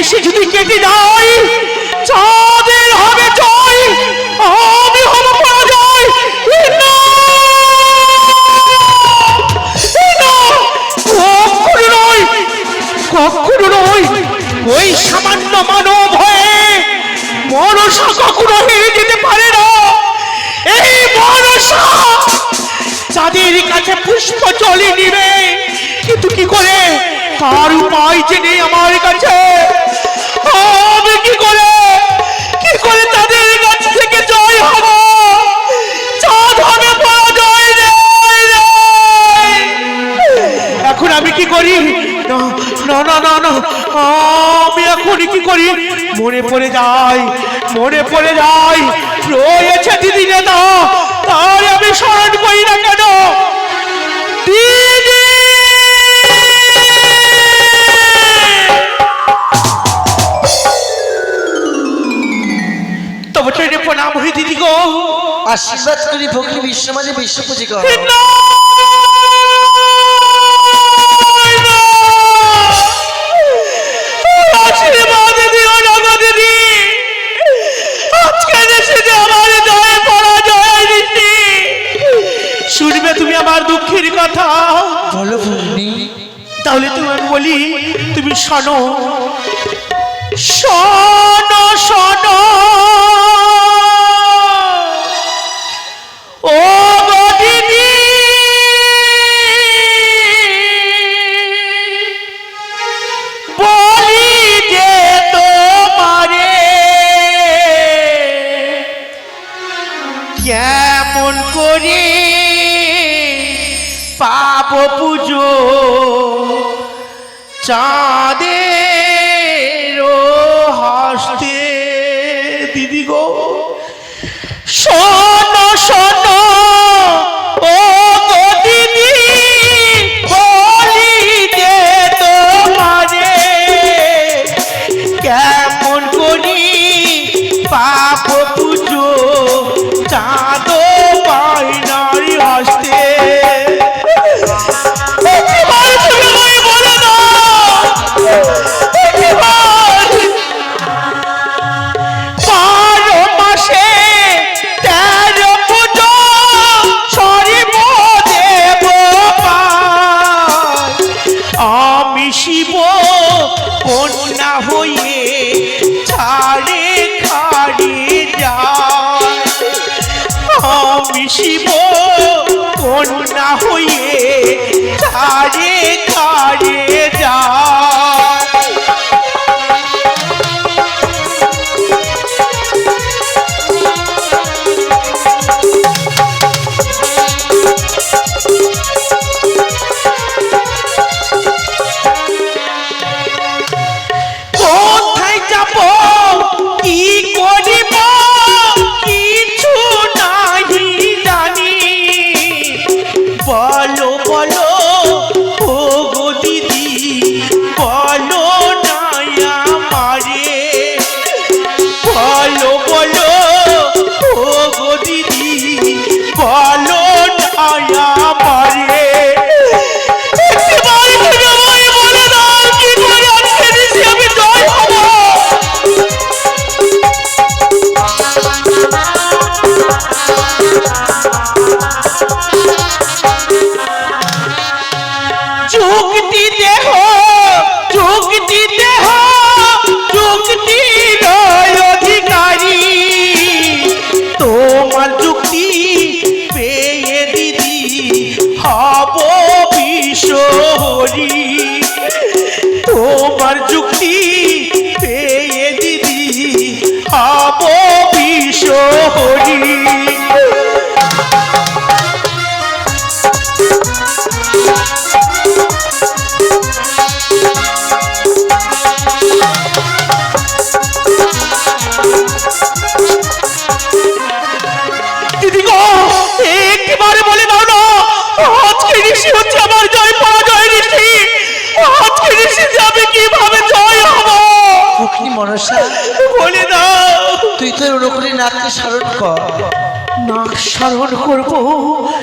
নিশে যদি কেটে যায় চাঁদের হবে নয় ওই সামান্য মানব মনসা পারে না। এই মনসা কাছে পুষ্প চলে নিবে, কিন্তু কি করে? তার উপায় নেই আমার কাছে? আমি এখন কি করি? মনে পড়ে যাই মনে পড়ে যাই রয়েছে দিদি নেতা তাই আমি স্মরণ করি না কেন? দিদি! তবে ট্রেনে প্রণাম হই দিদি গো। আশীর্বাদ করি ভক্তি বিশ্ব মাঝে বিশ্ব পুঁজি কর বলি তুমি শোনো। শোনো শোনো। ও বলি যে তোমারে কেমন করে পাবো পুজো? চাঁদের হাসতে দিদি গো। শোনো শোনো কেমন করি পাপ শিব কন্যা হয়ে কারে খাড়ে বলো বলো ও গো দিদি বলো নাই আমারে বিশ্বহরি তোমার যুক্তি পেয়ে দিদি হব বিশ্বহরি দিদি গো বলে দাও আজকে ঋষি হচ্ছে আমার জয় পরাজয়। যাবে কীভাবে জয় হব? ভগ্নি মনসা বলে দাও। তুই তোর অনুকূলী নাককে স্মরণ কর। নাক স্মরণ করব?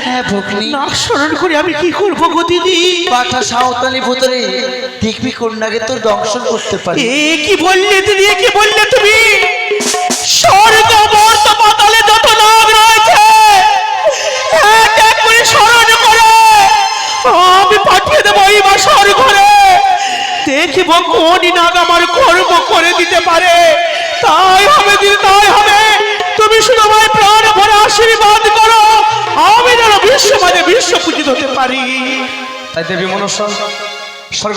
হ্যাঁ ভগ্নি। নাক স্মরণ করে আমি কি করব গো দিদি? পাঠা সাঁওতালি ভূতরে দেখবি কন্যাকে তোর দংশন করতে পারে। এ কি বললে দিদি? এ কি বললে তুমি? স্বর্গ মর্ত পাতালে যত নাগ রয়েছে এক এক করে স্মরণ করে আমি পাঠিয়ে দেবো এই বাসর ঘরে দেখিব কোন নাগ আমার কর্ম করে দিতে পারে। তাই হবে দিদি তাই হবে। তুমি শুধু আমার প্রাণ ভরে আশীর্বাদ করো। আমি যেন বিশ্ব মাঝে বিশ্ব পূজিত হতে পারি। তাই দেবী মনসা স্বর্গ